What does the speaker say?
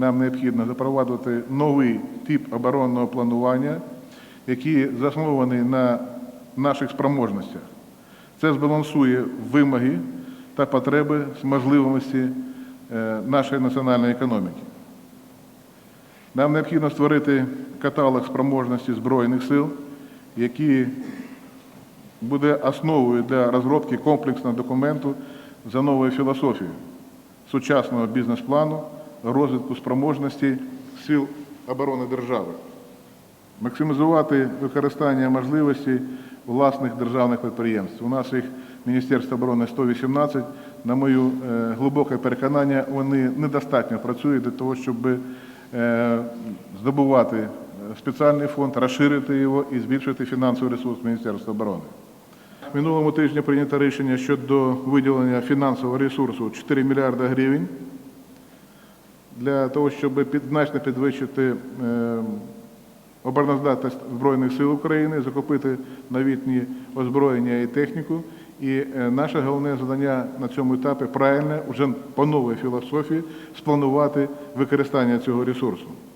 нам необхідно запровадити новий тип оборонного планування, який заснований на наших спроможностях. Це збалансує вимоги та потреби з можливості е, нашої національної економіки. Нам необхідно створити каталог спроможності Збройних сил, який буде основою для розробки комплексного документу за новою філософією сучасного бізнес-плану розвитку спроможності сил оборони держави, максимізувати використання можливостей власних державних підприємств. У нас їх Міністерство оборони 118. На мою е, глибоке переконання, вони недостатньо працюють для того, щоб е, здобувати е, спеціальний фонд, розширити його і збільшити фінансовий ресурс Міністерства оборони. Минулому тижні прийнято рішення щодо виділення фінансового ресурсу 4 мільярди гривень для того, щоб значно підвищити е, обороноздатність Збройних сил України, закупити новітні озброєння і техніку. І е, наше головне завдання на цьому етапі правильно, вже по новій філософії, спланувати використання цього ресурсу.